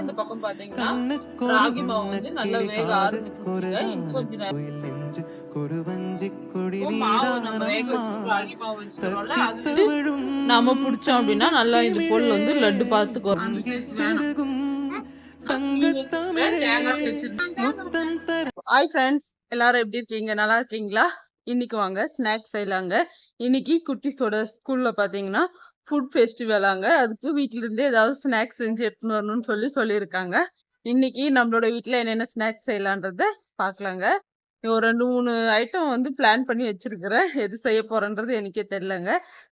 இந்த பக்கம் பாத்தீங்கன்னா ராகி மாவு வந்து நல்லா வேக மாவு நம்ம வேக வச்சு நீதானம்மா ராகி மாவு வச்சுக்கிறோம்ல அது தத்தித் வந்து தவழும் நாம பிடிச்சோம் அப்படின்னா நல்லா இது போல் வந்து லட்டு ஹாய் ஃப்ரெண்ட்ஸ் எல்லாரும் எப்படி இருக்கீங்க? நல்லா இருக்கீங்களா? இன்னைக்கு வாங்க ஸ்நாக்ஸ் செய்யலாங்க. இன்னைக்கு குட்டிஸோட ஸ்கூல்ல பாத்தீங்கன்னா ஃபுட் ஃபெஸ்டிவலாங்க அதுக்கு வீட்டிலேருந்தே ஏதாவது ஸ்நாக்ஸ் செஞ்சு எடுத்துன்னு வரணும்னு சொல்லி சொல்லியிருக்காங்க. இன்னைக்கு நம்மளோட வீட்டில் என்னென்ன ஸ்நாக்ஸ் செய்யலான்றத பார்க்கலாங்க ஒரு ரெண்டு மூணு ஐட்டம் வந்து பிளான் பண்ணி வச்சுருக்கிறேன். எது செய்ய போகிறேன்றது எனக்கே தெரிலங்க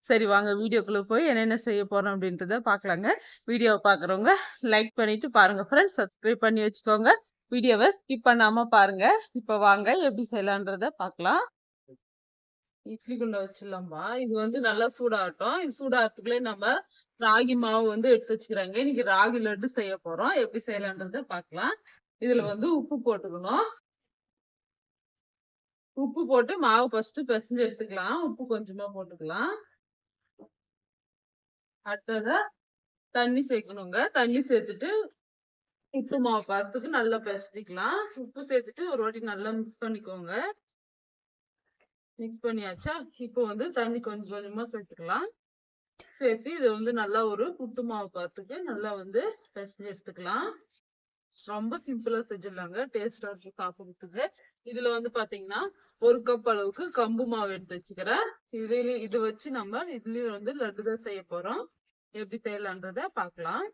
சரி வாங்க வீடியோக்குள்ளே போய் என்னென்ன செய்ய போகிறோம் அப்படின்றத பார்க்கலாங்க வீடியோவை பார்க்குறவங்க லைக் பண்ணிவிட்டு பாருங்கள் ஃப்ரெண்ட்ஸ் சப்ஸ்கிரைப் பண்ணி வச்சுக்கோங்க. வீடியோவை ஸ்கிப் பண்ணாமல் பாருங்கள் இப்போ வாங்க எப்படி செய்யலான்றத பார்க்கலாம் இட்லி குண்டை வச்சிடலாமா இது வந்து நல்லா சூடாகட்டும். இது சூடாகிறதுக்குள்ளே நம்ம ராகி மாவு வந்து எடுத்து வச்சுக்கிறாங்க. இன்னைக்கு ராகி லட்டு செய்ய போறோம். எப்படி செய்யலான்றத பார்க்கலாம். இதுல வந்து உப்பு போட்டுக்கணும். உப்பு போட்டு மாவு ஃபர்ஸ்ட் பிசைஞ்சு எடுத்துக்கலாம். உப்பு கொஞ்சமா போட்டுக்கலாம். அடுத்ததா தண்ணி சேர்க்கணுங்க. தண்ணி சேர்த்துட்டு உப்பு மாவு பார்த்துக்கு நல்லா பிசைஞ்சிக்கலாம். உப்பு சேர்த்துட்டு ஒரு வாட்டி நல்லா மிக்ஸ் பண்ணிக்கோங்க. மிக்ஸ் பண்ணியாச்சா? இப்போ வந்து தண்ணி கொஞ்சம் கொஞ்சமா சேர்த்துக்கலாம். சேர்த்து இதை வந்து நல்லா ஒரு புட்டு மாவு பார்த்துட்டு நல்லா வந்து பிசைஞ்சு எடுத்துக்கலாம். ரொம்ப சிம்பிளா செஞ்சிடலாங்க. டேஸ்டா இருக்கும் சாப்பிடுறதுக்கு. இதுல வந்து பாத்தீங்கன்னா ஒரு கப் அளவுக்கு கம்பு மாவு எடுத்து வச்சுக்கிறேன். இதுல இது வச்சு நம்ம இதுலயும் வந்து லட்டு தான் செய்ய போறோம். எப்படி செய்யலான்றத பார்க்கலாம்.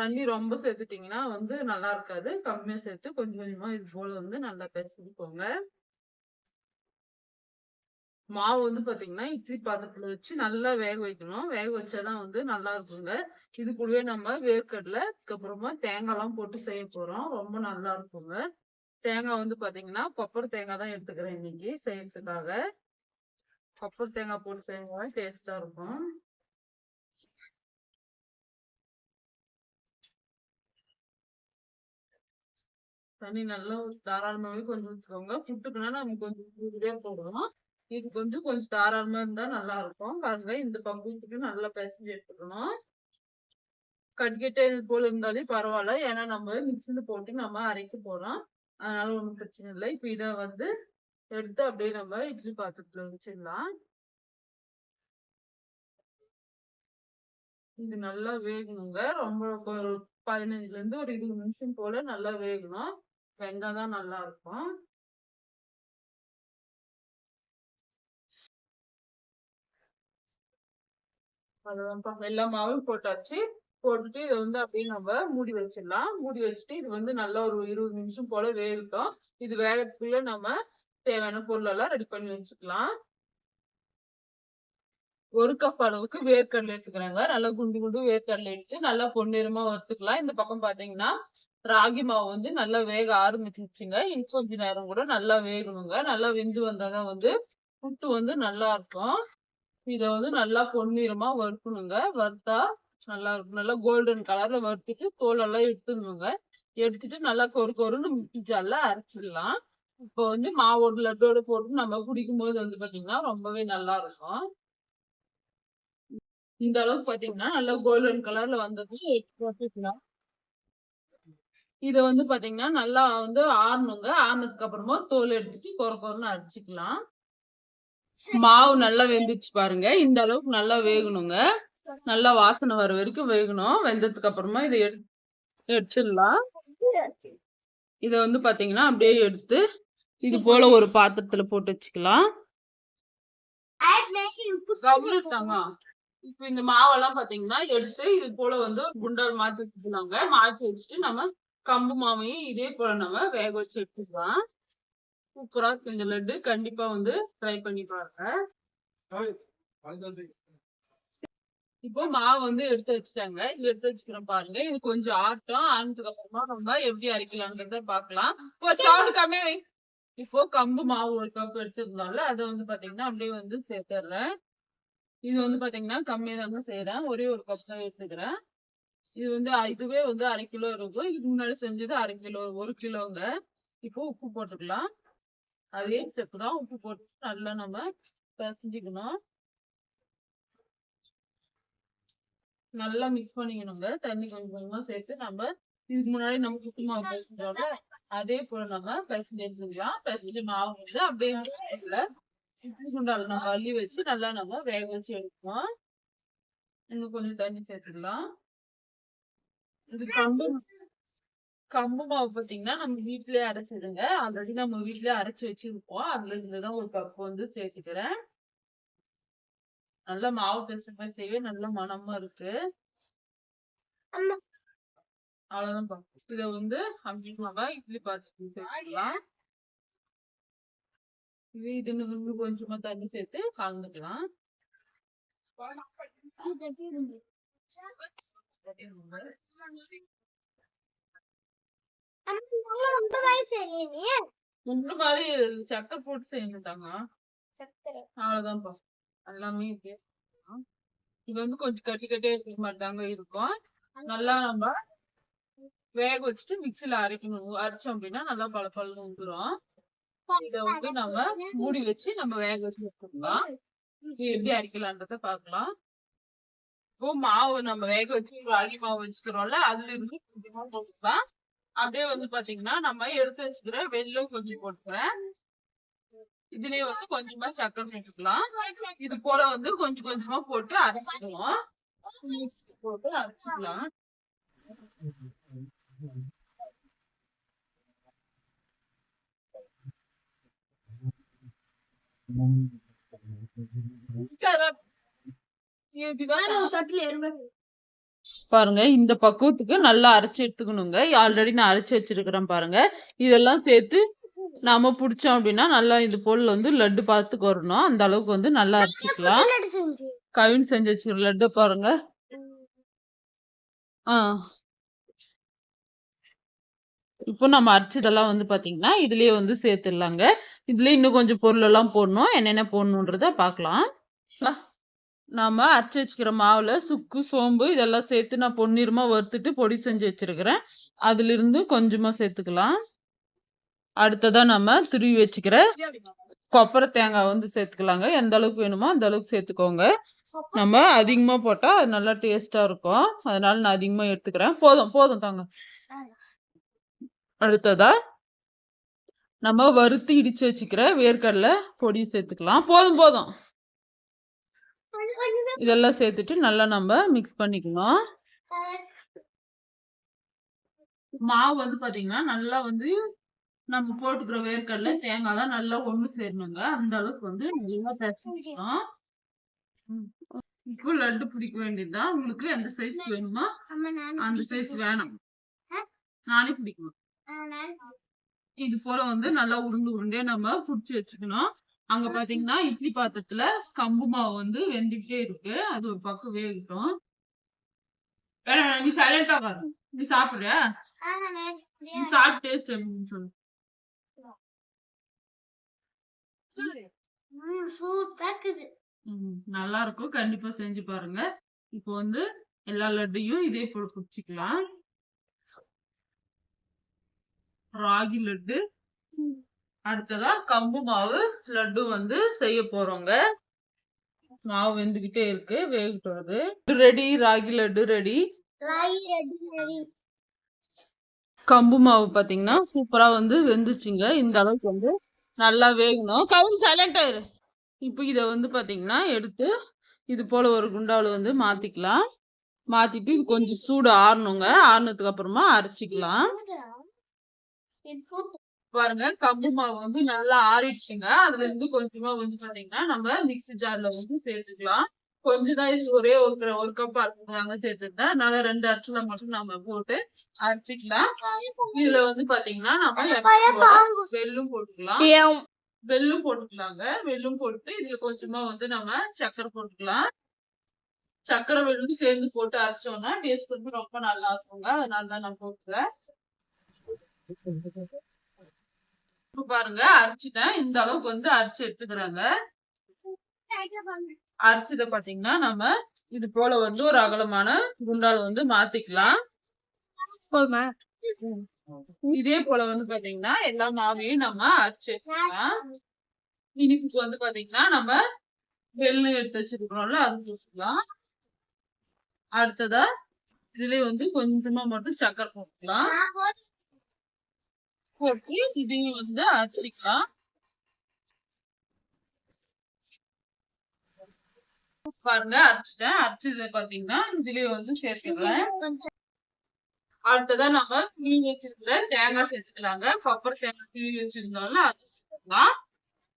தண்ணி ரொம்ப சேர்த்துட்டீங்கன்னா வந்து நல்லா இருக்காது. கம்மியா சேர்த்து கொஞ்சம் கொஞ்சமா இது போல வந்து நல்லா பிசைஞ்சுக்கோங்க மாவு வந்து பாத்தீங்கன்னா இட்லி பாத்திரத்துல வச்சு நல்லா வேக வைக்கணும். வேக வச்சாதான் வந்து நல்லா இருக்குங்க. இது கூடவே நம்ம வேர்க்கடலை அதுக்கப்புறமா தேங்காய் எல்லாம் போட்டு செய்ய போறோம். ரொம்ப நல்லா இருக்குங்க. தேங்காய் வந்து பாத்தீங்கன்னா கொப்பரை தேங்காய் தான் எடுத்துக்கிறேன் இன்னைக்கு செய்யறதுக்காக. கொப்பரை தேங்காய் போட்டு செய்யும்போது டேஸ்டா இருக்கும். தண்ணி நல்லா தாராளமாகவே கொஞ்சம் வச்சுக்கோங்க. ஃபுட்டுக்குனா நம்ம கொஞ்சம் இதுவே போடுவோம் இது கொஞ்சம் கொஞ்சம் தாராளமாக இருந்தால் நல்லா இருக்கும். பாருங்க இந்த பங்குக்கு நல்லா பிசைஞ்சு எடுத்துக்கணும் கட்கிட்டே இது போல இருந்தாலே பரவாயில்ல. ஏன்னா நம்ம மிக்சியில் போட்டு நம்ம அரைக்க போகிறோம் அதனால ஒன்றும் பிரச்சனை இல்லை. இப்போ இதை வந்து எடுத்து அப்படியே நம்ம இட்லி பாத்திரத்துல வச்சிடலாம். இது நல்லா வேகணுங்க. ரொம்ப ஒரு பதினஞ்சுல இருந்து ஒரு இருபது நிமிஷம் போல நல்லா வேகணும். வெந்தாதான் நல்லா இருக்கும். அவ்வளவுதான்ப்பா. எல்லா மாவும் போட்டாச்சு. போட்டுட்டு இதை வந்து அப்படியே நம்ம மூடி வச்சிடலாம். மூடி வச்சுட்டு இது வந்து நல்லா ஒரு இருபது நிமிஷம் போல வேகட்டும். இது வேகத்துக்குள்ள நம்ம தேவையான பொருள் எல்லாம் ரெடி பண்ணி வச்சுக்கலாம். ஒரு கப் அளவுக்கு வேர்க்கடலை எடுத்துக்கிறாங்க. நல்லா குண்டு குண்டு வேர்க்கடலை எடுத்து நல்லா பொன்னிறமா வறுத்துக்கலாம். இந்த பக்கம் பாத்தீங்கன்னா ராகி மாவு வந்து நல்லா வேக ஆரம்பிச்சிருச்சுங்க. இன்னும் கொஞ்ச நேரம் கூட நல்லா வேகணுங்க. நல்லா வெந்து வந்தாதான் வந்து புட்டு வந்து நல்லா இருக்கும் இதை வந்து நல்லா பொன்னிறமா வறுக்கணுங்க. வறுத்தா நல்லா இருக்கும் நல்லா கோல்டன் கலர்ல வறுத்துட்டு தோலெல்லாம் எடுத்துடணுங்க. எடுத்துட்டு நல்லா கொரு கொருன்னு மிக்சி அரைச்சிடலாம். இப்போ வந்து மாவோட லட்டோட போட்டு நம்ம குடிக்கும் போது வந்து பாத்தீங்கன்னா ரொம்பவே நல்லா இருக்கும் இந்த அளவுக்கு பாத்தீங்கன்னா நல்லா கோல்டன் கலர்ல வந்தது போட்டுக்கலாம். இத வந்து பாத்தீங்கன்னா நல்லா வந்து ஆறணுங்க. ஆறுனதுக்கு அப்புறமா தோல் எடுத்துட்டு கொர கொரன்னு அடிச்சுக்கலாம். மாவு நல்லா வெந்துச்சு பாருங்க. இந்த அளவுக்கு நல்லா வேகணுங்க. நல்லா வாசனை வர வரைக்கும் வேகணும். வெந்ததுக்கு அப்புறமா இதை எடு எடுத்துடலாம். இத வந்து பாத்தீங்கன்னா அப்படியே எடுத்து இது போல ஒரு பாத்திரத்துல போட்டு வச்சுக்கலாம். இப்ப இந்த மாவெல்லாம் பாத்தீங்கன்னா எடுத்து இது போல வந்து குண்டால் மாத்தி வச்சுக்கலாங்க. மாத்தி வச்சுட்டு நம்ம கம்பு மாவையும் இதே போல நம்ம வேக வச்சு எடுத்துக்கலாம். சூப்பரா கொஞ்சம் இந்த லட்டு கண்டிப்பா வந்து ட்ரை பண்ணி பாருங்க. இப்போ மாவு வந்து எடுத்து வச்சுட்டாங்க. இது எடுத்து வச்சுக்கிறோம் பாருங்க. இது கொஞ்சம் ஆட்டம் ஆனதுக்கு அப்புறமா நம்ம எப்படி அரைக்கலாம்ன்றத பாக்கலாம் ஒரு சவுண்ட் கம்மி வை. இப்போ கம்பு மாவு ஒரு கப் எடுத்துருந்தோம்ல அதை வந்து பாத்தீங்கன்னா அப்படியே வந்து சேர்த்துடுறேன் இது வந்து பாத்தீங்கன்னா கம்மியா தாங்க செய்யறேன் ஒரே ஒரு கப் தான் எடுத்துக்கிறேன். இது வந்து இதுவே வந்து அரை கிலோ இருக்கும். இதுக்கு முன்னாடி செஞ்சது அரை கிலோ ஒரு கிலோங்க. இப்போ உப்பு போட்டுக்கலாம். அதே ஸ்டெப் தான் உப்பு போட்டு நல்லா நம்ம பிசைஞ்சிக்கணும். நல்லா மிக்ஸ் பண்ணிக்கணுங்க. தண்ணி கொஞ்சம் கொஞ்சமா சேர்த்து நம்ம இதுக்கு முன்னாடி நம்ம குட்டி மாவு அதே போல நம்ம பிசைஞ்சு எடுத்துக்கலாம். பிசைஞ்சு மாவு வந்து அப்படியே இட்லி குண்டால நம்ம அள்ளி வச்சு நல்லா நம்ம வேக வச்சு எடுக்கணும் இன்னும் கொஞ்சம் தண்ணி சேர்த்துக்கலாம். இது கம்பு கம்பு மாவு பாத்தீங்கன்னா நம்ம வீட்லயே அரைச்சிடுங்க ஆல்ரெடி நம்ம வீட்லயே அரைச்சு வச்சிருப்போம். அதுல இருந்துதான் ஒரு கப் வந்து சேர்த்துக்கிறேன். நல்ல மாவு மாதிரி செய்வே நல்ல மணமா இருக்கு. அவ்வளவுதான். இத வந்து நம்ம இட்லி பாத்திரத்துக்கு சேர்த்துக்கலாம். இது இது இன்னும் கொஞ்சமா தண்ணி சேர்த்து கலந்துக்கலாம். இந்த மாதிரி சக்கரை போட்டு செய்யணுட்டாங்க அவ்வளவுதான்ப்பா. எல்லாமே இப்படியே இது வந்து கொஞ்சம் கட்டி கட்டியா இருக்கிற மாதிரி தாங்க இருக்கும். நல்லா நம்ம வேக வச்சுட்டு மிக்ஸில அரைக்கணும். அரைச்சோம் அப்படின்னா நல்லா பல பழம் வந்துரும். இத வந்து நம்ம மூடி வச்சு நம்ம வேக வச்சு எடுத்துக்கலாம் எப்படி அரைக்கலான்றத பாக்கலாம் மாவு நம்ம வேக வச்சு ராகி மாவு வச்சுக்கிறோம்ல அதுல இருந்து கொஞ்சமா போட்டுக்கலாம் அப்படியே வந்து பாத்தீங்கன்னா நம்ம எடுத்து வச்சுக்கிற வெள்ளம் கொஞ்சம் போட்டுக்கிறேன். இதுலயே வந்து கொஞ்சமா சக்கரை போட்டுக்கலாம். இது போல வந்து கொஞ்சம் கொஞ்சமா போட்டு அரைச்சிக்கலாம். போட்டு அரைச்சிக்கலாம். பாருங்க இந்த பக்குவத்துக்கு நல்லா அரைச்சு எடுத்துக்கணுங்க. ஆல்ரெடி நான் அரைச்சு வச்சிருக்கிறேன் பாருங்க. இதெல்லாம் சேர்த்து நாம புடிச்சோம் அப்படின்னா நல்லா இது போல் வந்து லட்டு பார்த்துக்கு வரணும். அந்த அளவுக்கு வந்து நல்லா அரைச்சிக்கலாம். கவின் செஞ்சு வச்சிருக்க லட்டு பாருங்க. ஆ. இப்போ நம்ம அரைச்சதெல்லாம் வந்து பாத்தீங்கன்னா இதுலயே வந்து சேர்த்துடலாங்க. இதுலயே இன்னும் கொஞ்சம் பொருள் எல்லாம் போடணும். என்னென்ன போடணுன்றத பார்க்கலாம் நா- நாம் அரைச்சி வச்சுக்கிற மாவில் சுக்கு சோம்பு இதெல்லாம் சேர்த்து நான் பொன்னிறமாக வறுத்துட்டு பொடி செஞ்சு வச்சிருக்கிறேன். அதிலிருந்து கொஞ்சமாக சேர்த்துக்கலாம். அடுத்ததாக நம்ம துருவி வச்சுக்கிற கொப்பரை தேங்காய் வந்து சேர்த்துக்கலாங்க. எந்த அளவுக்கு வேணுமோ அந்த அளவுக்கு சேர்த்துக்கோங்க. நம்ம அதிகமாக போட்டால் அது நல்லா டேஸ்ட்டாக இருக்கும். அதனால நான் அதிகமாக எடுத்துக்கிறேன். போதும் போதும் தாங்க. அடுத்ததா நம்ம வறுத்து இடிச்சு வச்சுக்கிற வேர்க்கடலை பொடி சேர்த்துக்கலாம். போதும் போதும். இதெல்லாம் சேர்த்துட்டு நல்லா நம்ம மிக்ஸ் பண்ணிக்கலாம். மாவு வந்து பாத்தீங்கன்னா நல்லா வந்து நம்ம போட்டுக்கிற வேர்க்கடல தேங்காய் தான் நல்லா ஒண்ணு சேரணுங்க. அந்த அளவுக்கு வந்து நல்லா பிசைஞ்சுக்கணும் இப்போ லட்டு பிடிக்க வேண்டியதுதான். உங்களுக்கு எந்த சைஸ் வேணுமோ அந்த சைஸ் வேணும். நானே பிடிக்கணும். இது போல வந்து நல்லா உருண்டு உருண்டே நம்ம புடிச்சு வச்சுக்கணும். அங்க பாத்தீங்கன்னா இட்லி பாத்திரத்துல கம்பு மாவு வந்து வெந்துகிட்டே இருக்கு. அது ஒரு பக்கம் வேகட்டும். நீ சைலண்டா நீ சாப்பிடுற? நீ சாப்பிட்டு டேஸ்ட் எப்படின்னு சொல்லு. நல்லா இருக்கும். கண்டிப்பா செஞ்சு பாருங்க. இப்போ வந்து எல்லா லட்டையும் இதே போல பிடிச்சிக்கலாம். ராகி லட்டு. அடுத்ததா கம்பு மாவு லட்டு வந்து செய்ய போறோங்க. மாவு வெந்துகிட்டே இருக்கு வேகிட்டு வருது ரெடி ராகி லட்டு ரெடி கம்பு மாவு பாத்தீங்கன்னா சூப்பரா வந்து வெந்துச்சுங்க. இந்த அளவுக்கு வந்து நல்லா வேகணும். கவுன் சைலண்ட் ஆயிரு இப்போ இத வந்து பாத்தீங்கன்னா எடுத்து இது போல ஒரு குண்டாவில் வந்து மாத்திக்கலாம். மாத்திட்டு இது கொஞ்சம் சூடு ஆறணுங்க. ஆறுனதுக்கு அப்புறமா அரைச்சிக்கலாம். பாருங்க கம்பு மாவு வந்து நல்லா ஆறிடுச்சுங்க. அதுல இருந்து கொஞ்சமா வந்து பாத்தீங்கன்னா நம்ம மிக்ஸி ஜார்ல வந்து சேர்த்துக்கலாம். கொஞ்சம் தான் இது ஒரே ஒரு ஒரு கப் அரைச்சாங்க சேர்த்துருந்தேன். அதனால ரெண்டு அரைச்சல மட்டும் நம்ம போட்டு அரைச்சிக்கலாம். இதுல வந்து பாத்தீங்கன்னா நம்ம வெல்லம் போட்டுக்கலாம். வெல்லம் போட்டுக்கலாங்க. வெல்லம் போட்டு இதுல கொஞ்சமா வந்து நம்ம சர்க்கரை போட்டுக்கலாம். சர்க்கரை வெல்லம் சேர்ந்து போட்டு அரைச்சோம்னா டேஸ்ட் வந்து ரொம்ப நல்லா இருக்குங்க. அதனால தான் நான் போட்டுக்கிறேன். இப்ப பாருங்க அரைச்சிட்டேன். இந்த அளவுக்கு வந்து அரைச்சு எடுத்துக்கிறாங்க. அரைச்சத பாத்தீங்கன்னா நம்ம இது போல வந்து ஒரு அகலமான குண்டால வந்து மாத்திக்கலாம். இதே போல வந்து பாத்தீங்கன்னா எல்லா மாவையும் நம்ம அரைச்சு வச்சுக்கலாம் இனிப்புக்கு வந்து பாத்தீங்கன்னா நம்ம வெள்ளம் எடுத்து வச்சிருக்கிறோம்ல அது போட்டுக்கலாம். அடுத்ததா இதுல வந்து கொஞ்சமா மட்டும் சக்கரை போட்டுக்கலாம். போட்டு இதையும் வந்து அரைச்சிக்கலாம் பாருங்க அரைச்சிட்டேன் அரைச்சது பாத்தீங்கன்னா இதுலயே வந்து சேர்த்துக்கிறேன். அடுத்ததா நம்ம கிளி வச்சிருக்கிற தேங்காய் சேர்த்துக்கலாங்க. கொப்பரை தேங்காய் கிளி வச்சிருந்தோம்ல அது சேர்த்துக்கலாம்.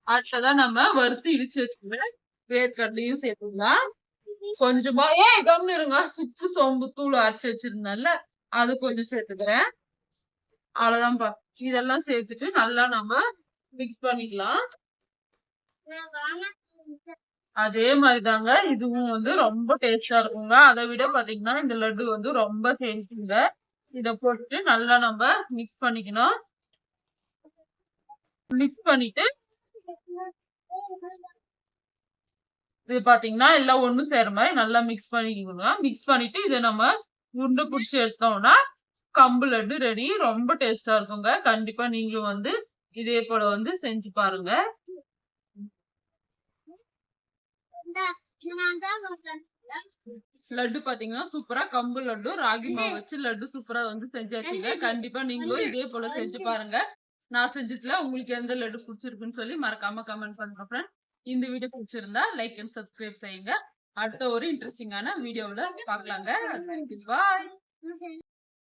அடுத்ததா நம்ம வறுத்து இடிச்சு வச்சிருக்கிற வேர்க்கடலையும் சேர்த்துக்கலாம். கொஞ்சமா ஏன் கம்னு இருங்க. சுக்கு சோம்பு தூள் அரைச்சு வச்சிருந்தேன்ல அது கொஞ்சம் சேர்த்துக்கிறேன். அவ்வளவுதான்ப்பா. இதெல்லாம் சேர்த்துட்டு நல்லா நம்ம மிக்ஸ் பண்ணிக்கலாம். அதே மாதிரிதாங்க. இதுவும் வந்து ரொம்ப டேஸ்டா இருக்குங்க. அதை விட பாத்தீங்கன்னா இந்த லட்டு வந்து ரொம்ப ஹெல்த்திங்க. இத போட்டு நல்லா நம்ம மிக்ஸ் பண்ணிக்கணும். மிக்ஸ் பண்ணிட்டு இது பாத்தீங்கன்னா எல்லாம் ஒண்ணு சேர மாதிரி நல்லா மிக்ஸ் பண்ணிக்கோங்க. மிக்ஸ் பண்ணிட்டு இதை நம்ம உருண்டை பிடிச்சி எடுத்தோம்னா கம்பு லட்டு ரெடி ரொம்ப டேஸ்டா இருக்குங்க. கண்டிப்பா நீங்களும் வந்து இதே போல வந்து செஞ்சு பாருங்க. லட்டு பாத்தீங்கன்னா சூப்பரா கம்பு லட்டு ராகி மாவு வச்சு லட்டு சூப்பரா வந்து செஞ்சாச்சுங்க. கண்டிப்பா நீங்களும் இதே போல செஞ்சு பாருங்க. நான் செஞ்சதுல உங்களுக்கு எந்த லட்டு பிடிச்சிருக்குன்னு சொல்லி மறக்காம கமெண்ட் பண்ணுங்க ஃப்ரெண்ட்ஸ் இந்த வீடியோ பிடிச்சிருந்தா லைக் அண்ட் சப்ஸ்கிரைப் செய்யுங்க. அடுத்த ஒரு இன்ட்ரெஸ்டிங்கான வீடியோவில் பார்க்கலாங்க. பாய்